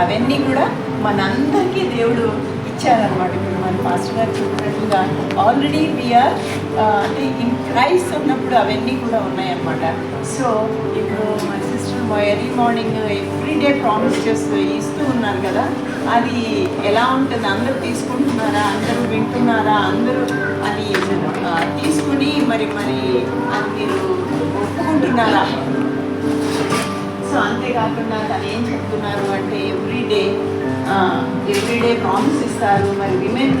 అవన్నీ కూడా మనందరికీ దేవుడు ఇచ్చారనమాట ఇప్పుడు మన ఫాస్టర్ గారు చెప్పినట్లుగా ఆల్రెడీ వీఆర్ అంటే ఇన్ క్రైస్ట్ ఉన్నప్పుడు అవన్నీ కూడా ఉన్నాయన్నమాట. సో ఇప్పుడు మన sister early morning every day promise చేస్తూ ఇస్తూ ఉన్నారు కదా. అది ఎలా ఉంటుంది? అందరూ తీసుకుంటున్నారా? అందరూ వింటున్నారా? అందరూ అది uh, తీసుకుని మరి మరి అది మీరు ఒప్పుకుంటున్నారా? సో అంతేకాకుండా తను ఏం చెప్తున్నారు అంటే ఎవ్రీడే ఎవ్రీడే ప్రామిస్ ఇస్తారు. మరి విమెన్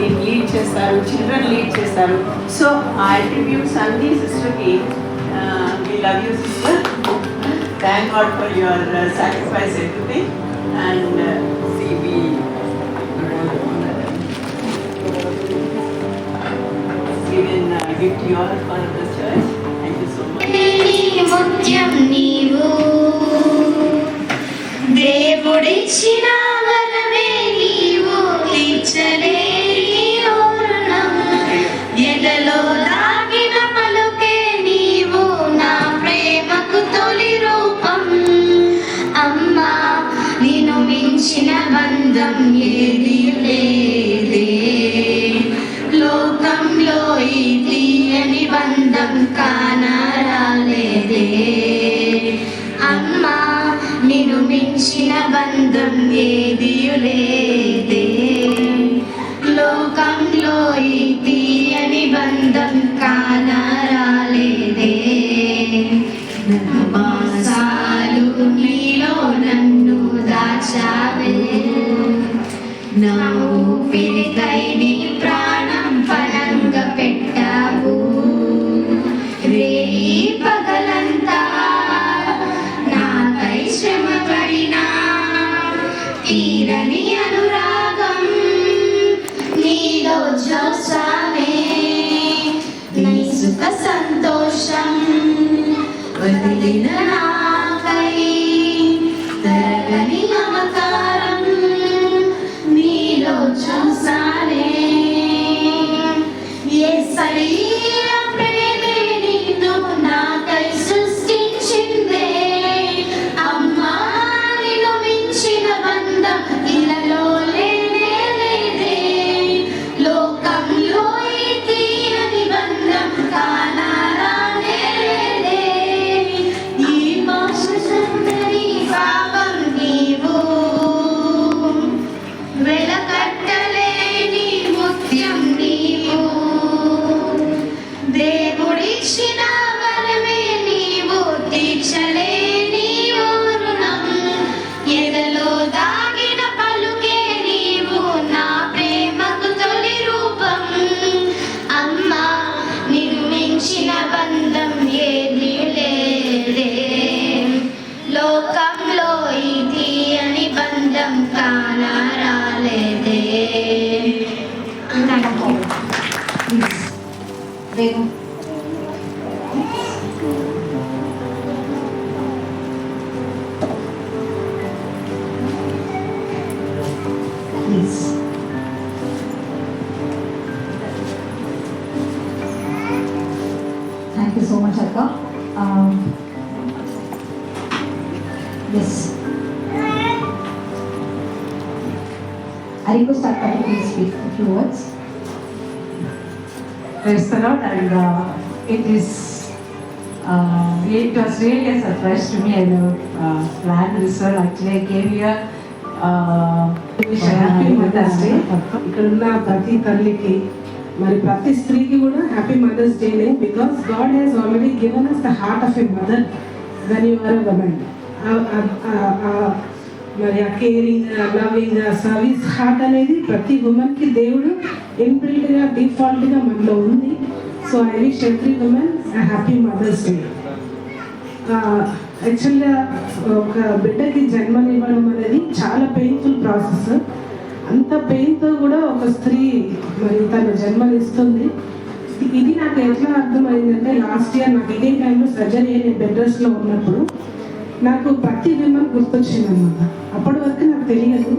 దీన్ని లీడ్ చేస్తారు చిల్డ్రన్ లీడ్ చేస్తారు. సో ఆ అట్రిబ్యూట్స్ అన్ని సిస్టర్కి we love you sister thank God for your sacrifice everything and see we given uh, uh, uh gift you all for the church. ముత్యం నీవు. దేవుడిచ్చిన వరమే నీవు. తీర్చలేని ఓరుణం. ఎదలో దాగిన పలుకే నీవు. నా ప్రేమకు తొలి రూపం. అమ్మా నిన్ను మించిన బంధం ఏది లేదే. లోకంలో ఈ తీయని బంధం కాన బంధం ఏదియులేదే లోకంలో ఈ తీయని బంధం కానరాలేదే మాసాలు నీలో నన్ను దాచావే. నా ఊపిరికై వదిలిన నాకై I request Akka to please speak a few words. Praise the Lord, and uh, it is uh, it was really a surprise to me. I never uh, this. Sir. Actually, I came here. Uh, happy mother's day ఇక్కడ ఉన్న ప్రతి తల్లికి మరి ప్రతి స్త్రీకి కూడా happy mother's day because God has already given us the heart of a mother when you are మరి ఆ కేరింగ్ లవింగ్ సర్వీస్ హార్ట్ అనేది ప్రతి ఉమెన్కి దేవుడు ఇన్బిల్డ్గా డిఫాల్ట్గా మనలో ఉంది. So I wish every women happy mother's day యాక్చువల్గా ఒక బిడ్డకి జన్మనివ్వడం అనేది చాలా పెయిన్ఫుల్ ప్రాసెస్ అంత పెయిన్తో కూడా ఒక స్త్రీ మరి తన జన్మనిస్తుంది. ఇది నాకు ఎట్లా అర్థమైందంటే లాస్ట్ ఇయర్ నాకు ఇదే టైంలో సర్జరీ అయిన బెడ్ రెస్ట్లో ఉన్నప్పుడు నాకు ప్రతి విమన్ గుర్తొచ్చింది అనమాట అప్పటి వరకు నాకు తెలియదు.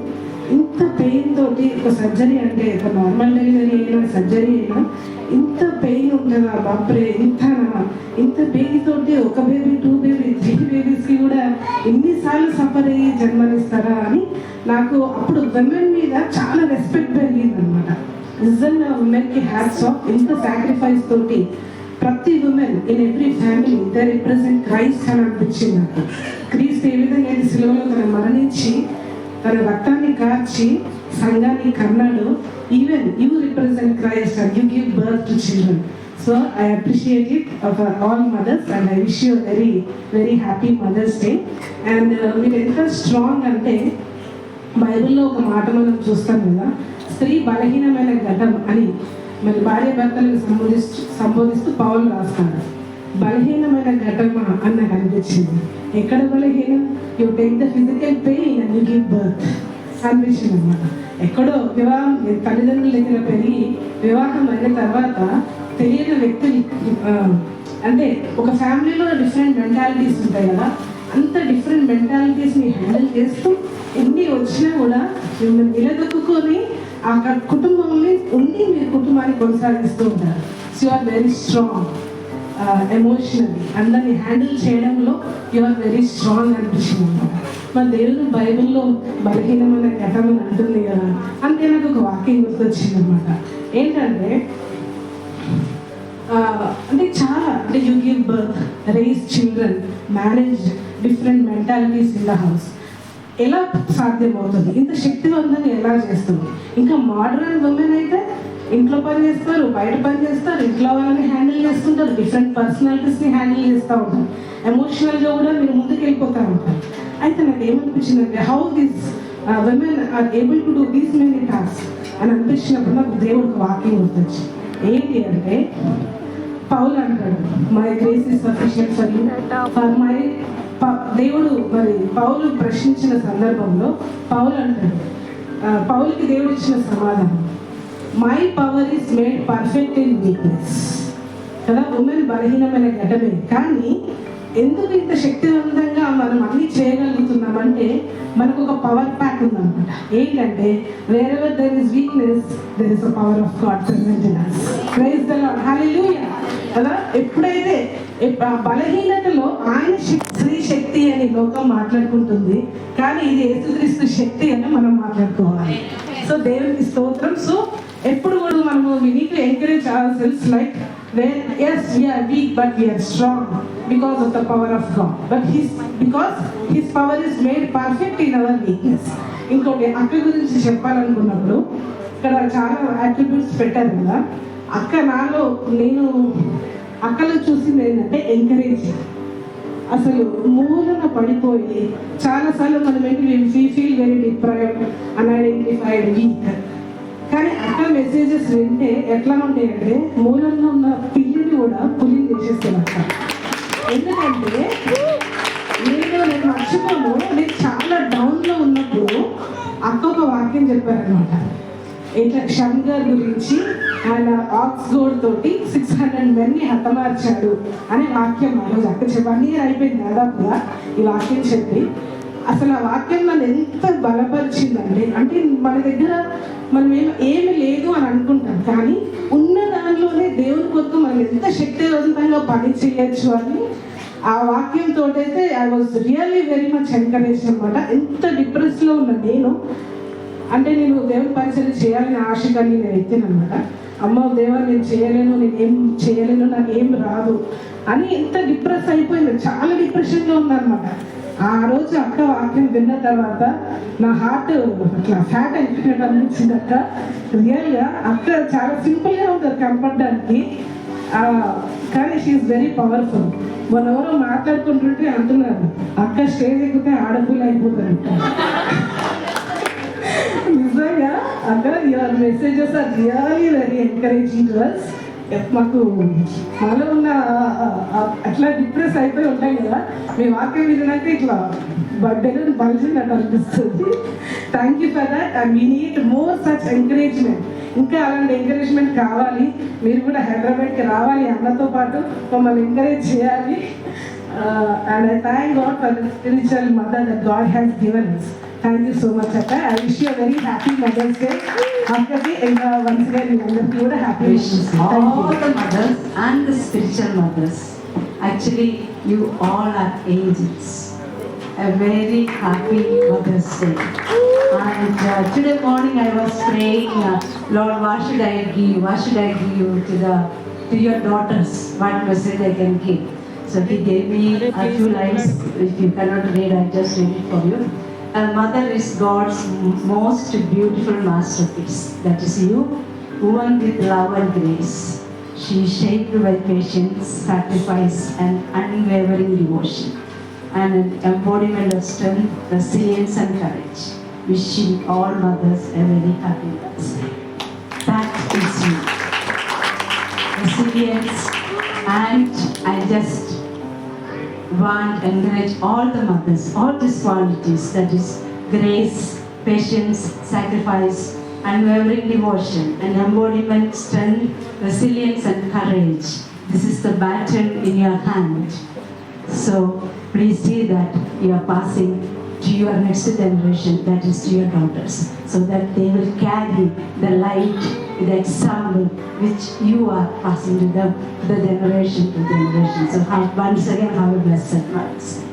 ఇంత పెయిన్ తోటి ఒక సర్జరీ అంటే ఒక నార్మల్ డెలివరీ అయినా సర్జరీ అయినా ఇంత పెయిన్ ఉంటుందా బాప్రే ఇంత ఇంత పెయిన్ తోటి ఒక బేబీ టూ బేబీ త్రీ బేబీస్కి కూడా ఎన్నిసార్లు సఫర్ అయ్యి జన్మనిస్తారా అని నాకు అప్పుడు విమెన్ మీద చాలా రెస్పెక్ట్ పెరిగింది అనమాట నిజంగా ఉమెన్కి హ్యాట్స్ ఆఫ్ ఇంత సాక్రిఫైస్ తోటి ప్రతి women in every family the represent Christ అని అనిపించింది నాకు. క్రీస్తు ఏ విధంగా అయితే సిలువలో తన మరణించి తన రక్తాన్ని కార్చి సంఘాన్ని కన్నాడు even you represent Christ and you give birth to children so I appreciate it for all mothers and I wish you very very happy mother's day and మీరు ఎంత స్ట్రాంగ్ అంటే బైబిల్లో ఒక మాట మనం చూస్తాం కదా స్త్రీ బలహీనమైన ఘటం అని. మరి భార్య భర్తలకు సంబోధిస్తూ సంబోధిస్తూ పౌలు రాస్తాడు. బలహీనమైన ఘటన అని నాకు అనిపించింది ఎక్కడ బలహీనం? You take the physical pain and you give birth అనిపించింది అనమాట ఎక్కడో వివాహం తల్లిదండ్రుల దగ్గర పెరిగి వివాహం అయిన తర్వాత తెలియని వ్యక్తులు అంటే ఒక ఫ్యామిలీలో డిఫరెంట్ మెంటాలిటీస్ ఉంటాయి కదా. అంత డిఫరెంట్ మెంటాలిటీస్ని హ్యాండిల్ చేస్తూ ఎన్ని వచ్చినా కూడా మిమ్మల్ని నిలదొక్కుని అక్కడ కుటుంబంలో ఉండి మీరు కుటుంబాన్ని కొనసాగిస్తూ ఉంటారు. So are very strong emotionally అందరిని హ్యాండిల్ చేయడంలో యు ఆర్ వెరీ స్ట్రాంగ్ అనిపించింది అనమాట మన దేవుడు బైబిల్లో బలహీనమైన ఘటమని అంటుంది కదా. అంతే నాకు ఒక వాక్యం గుర్తొచ్చింది అనమాట ఏంటంటే అంటే చాలా అంటే you give birth raise children marriage different mentalities in the house ఎలా సాధ్యమవుతుంది? ఇంత శక్తివంతంగా ఎలా చేస్తుంది? ఇంకా మోడర్న్ ఉమెన్ అయితే ఇంట్లో పని చేస్తారు బయట పని చేస్తారు ఇంట్లో వాళ్ళని హ్యాండిల్ చేస్తుంటారు డిఫరెంట్ పర్సనాలిటీస్ని హ్యాండిల్ చేస్తూ ఉంటారు. ఎమోషనల్గా కూడా మీరు ముందుకు వెళ్ళిపోతూ ఉంటారు. అయితే నాకు ఏమనిపించిందంటే how this women are able to do these many task అని అనిపించినప్పుడు నాకు దేవుడికి వాకింగ్ గుర్తొచ్చి ఏంటి అంటే పౌలు అంటాడు my grace is sufficient for you for my దేవుడు మరి పౌలు ప్రశ్నించిన సందర్భంలో పౌలు అంటాడు పౌలకి పౌలుకి దేవుడు ఇచ్చిన సమాధానం my power is made perfect in weakness కదా? ఉమెన్ బలహీనమైన ఘటమే. కానీ ఎందుకు ఇంత శక్తివంతంగా మనం అన్ని చేయగలుగుతున్నామంటే మనకు ఒక పవర్ ప్యాక్ ఉందన్నమాట. ఏంటంటే wherever there is weakness there is a power of God present in us praise the Lord hallelujah కదా? ఎప్పుడైతే బలహీనతలో ఆయన స్త్రీ శక్తి అని లోకం మాట్లాడుకుంటుంది. కానీ ఇది యేసుక్రీస్తు శక్తి అని మనం మాట్లాడుకోవాలి. సో దేవునికి స్తోత్రం. సో ఎప్పుడు కూడా మనము we need to encourage ourselves like when as we're weak but we're strong because of the power of God but his because his power is made perfect in our weakness ఇంకోటి అక్క గురించి చెప్పాలనుకున్నప్పుడు ఇక్కడ చాలా attributes పెట్టారు కదా. అక్క నాలో నేను అక్కడ చూసింది ఏంటంటే ఎంకరేజ్ అసలు మూలన పడిపోయి చాలాసార్లు మనం ఏంటి feel very deprived unidentified weak కానీ అక్క మెసేజెస్ వింటే ఎట్లా ఉంటాయంటే మూలంలో ఉన్న పిల్లిని కూడా పులిని తెచ్చేస్తాను అక్క ఎందుకంటే నేను నేను మర్చిపోను నేను చాలా డౌన్లో ఉన్నప్పుడు అక్క ఒక వాక్యం చెప్పారనమాట ఇట్లా షంగర్ గురించి ఆయన ఆక్స్గోడ్ తోటి సిక్స్ హండ్రెడ్ మెన్ని హతమార్చాడు అనే వాక్యం ఆ రోజు అక్క చెప్పి వన్ ఇయర్ అయిపోయింది దాదాపుగా ఈ వాక్యం చెప్పి. అసలు ఆ వాక్యం నన్ను ఎంత బలపరిచిందంటే అంటే మన దగ్గర మనం ఏం ఏమి లేదు అని అనుకుంటాం కానీ ఉన్న దానిలోనే దేవుని కొరకు మనం ఎంత శక్తివంతంగా పని చేయొచ్చు అని ఆ వాక్యంతో అయితే I was really very much encourage అనమాట ఎంత డిప్రెస్లో ఉన్న నేను అంటే నేను దేవుని పరిచయం చేయాలని ఆశ నేను వ్యక్తిని అనమాట అమ్మ దేవా నేను చేయలేను నేను ఏం చేయలేను నాకు ఏం రాదు అని ఎంత డిప్రెస్ అయిపోయింది. చాలా డిప్రెషన్లో ఉందన్నమాట ఆ రోజు అక్క వాక్యం విన్న తర్వాత నా హార్ట్ అట్లా ఫ్యాట్ అయిపోయినట్టు అనిపించింది అక్క. రియల్గా అక్క చాలా సింపుల్గా ఉంటుంది కనపడడానికి కానీ షీఈస్ వెరీ పవర్ఫుల్ మన ఎవరో మాట్లాడుకుంటుంటే అంటున్నారు. అక్క స్టేజ్ ఎక్కితే ఆడపిల్ల అయిపోతారు అక్కడ your messages are really very encouraging to us మాకు మనలో ఉన్న అట్లా డిప్రెస్ అయిపోయి ఉంటాయి కదా. మీ వాక్యం విన్నాక ఇట్లా బర్త్డే బలిసినట్టు అనిపిస్తుంది. Thank you for that and we need more such encouragement ఇంకా అలాంటి ఎంకరేజ్మెంట్ కావాలి. మీరు కూడా హైదరాబాద్కి రావాలి అన్నతో పాటు మమ్మల్ని ఎంకరేజ్ చేయాలి. And I thank God for the spiritual mother that God has given Thank you so much, Akka. I wish you a very happy Mother's Day. After and uh, once again, you wonderful, you a happy Wishes all the mothers and the spiritual mothers. Actually, you all are angels. A very happy Mother's Day. And uh, today morning I was praying, uh, Lord, what should I give? What should I give to the to your daughters? What message I can give? So he gave me a few lines. If you cannot read, I just read it for you. A mother is God's most beautiful masterpiece. That is you, woman with love and grace. She is shaped by patience, sacrifice, and unwavering devotion, and an embodiment of strength, resilience, and courage. Wishing all mothers a very happy Mother's Day. That is you. Resilience, and I just want encourage all the mothers, all these qualities that is grace, patience, sacrifice, unwavering devotion, and embodiment, strength, resilience, and courage. This is the baton in your hand. So please see that you are passing to your next generation, that is to your daughters, so that they will carry the light, the example which you are passing to them, the generation to generation. So have, once again, have a blessed Day.